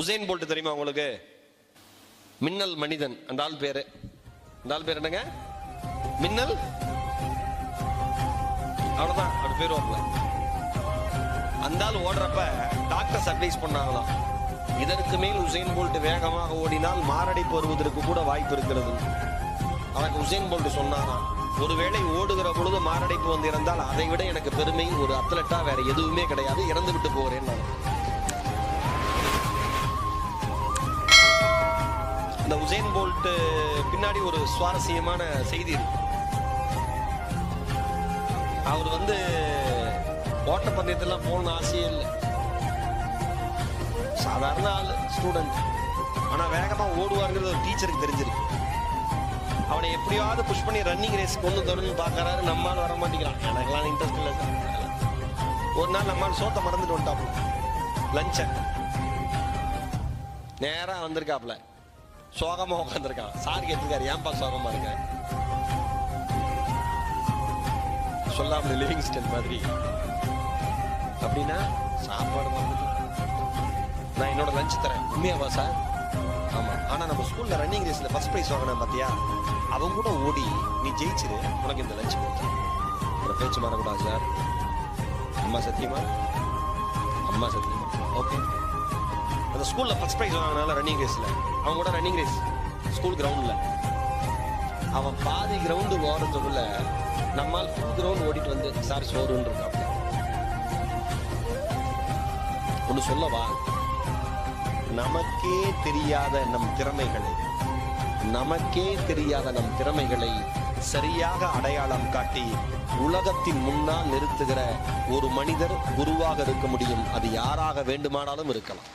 Hussain bolt தெரியுமா உங்களுக்கு? மின்னல் மனிதன். அந்த ஆள் பேரு. அந்த ஆள் பேர் என்னங்க? மின்னல்? அவ்வளவுதான். அவர் பேர் வரல அந்த ஆள் ஓடுறப்ப டாக்டர்ஸ் அட்வைஸ் பண்ணாங்களாம். இதற்கு மேல் உசேன் போல்ட் வேகமாக ஓடினால் மாரடைப்பு வருவதற்கு கூட வாய்ப்பு இருக்கிறது. அவனுக்கு உசேன் போல்ட் சொன்னாராம். ஒருவேளை ஓடுகிற பொழுது மாரடைப்பு வந்து இருந்தால் அதை விட எனக்கு பெருமை. ஒரு அத்லட்டா வேற எதுவுமே கிடையாது. இறந்து விட்டு போகிறேன் இந்த உசேன் போல்ட்டு பின்னாடி ஒரு சுவாரஸ்யமான செய்தி இருக்கு. அவர் வந்து ஓட்டப்பந்தயத்தெல்லாம் போகணும்னு ஆசையே இல்லை. சாதாரண ஆள் ஸ்டூடெண்ட் ஆனால் வேகமாக ஓடுவாருங்கிறது ஒரு டீச்சருக்கு தெரிஞ்சிருக்கு. அவனை எப்படியாவது புஷ் பண்ணி ரன்னிங் ரேஸ் கொண்டு தரணும்னு பார்க்கறாரு நம்மால் வர மாட்டேங்கிறான். எனக்கெல்லாம் இன்ட்ரெஸ்ட் இல்லை சார். ஒரு நாள் நம்மால் சோத்த மறந்துட்டு வந்துட்டாப்புல. லஞ்ச நேராக வந்திருக்காப்புல. சோகமா உட்காந்துருக்கான் சார் கேட்டிருக்காரு ஏன்பா சோகமா இருக்க? சொல்லாமல் லிவிங் ஸ்டைல் மாதிரி. அப்படின்னா சாப்பாடு மறந்துட்டு நான் என்னோட லஞ்ச் தரேன். உண்மையாவா சார் ஆமா. ஆனா நம்ம ஸ்கூல்ல ரன்னிங் ரேஸ்ல ஃபர்ஸ்ட் பிரைஸ் வாங்கினேன் பாத்தியா? அவங்க கூட ஓடி நீ ஜெயிச்சிரு. உனக்கு இந்த லஞ்ச் கொடுத்தேன். ஒரு பேச்சு மாறக்கூடாது சார் அம்மா சத்தியமா? அம்மா சத்தியமா. ஓகே அந்த ஸ்கூல்ல ஃபர்ஸ்ட் பிரைஸ் வாங்கினால ரன்னிங் ரேஸ்ல அவங்க கூட ரன்னிங் ரேஸ் ஸ்கூல் கிரவுண்ட்ல அவன் பாதி கிரவுண்டு ஓடுறதுக்குள்ள நம்மால் ஃபுல் கிரவுண்ட் ஓடிட்டு வந்து சார் சோறுன்னு இருக்காப்ல. ஒன்று சொல்லவா? நமக்கே தெரியாத நம் திறமைகளை நமக்கே தெரியாத நம் திறமைகளை சரியாக அடையாளம் காட்டி உலகத்தின் முன்னால் நிறுத்துகிற ஒரு மனிதர் குருவாக இருக்க முடியும். அது யாராக வேண்டுமானாலும் இருக்கலாம்.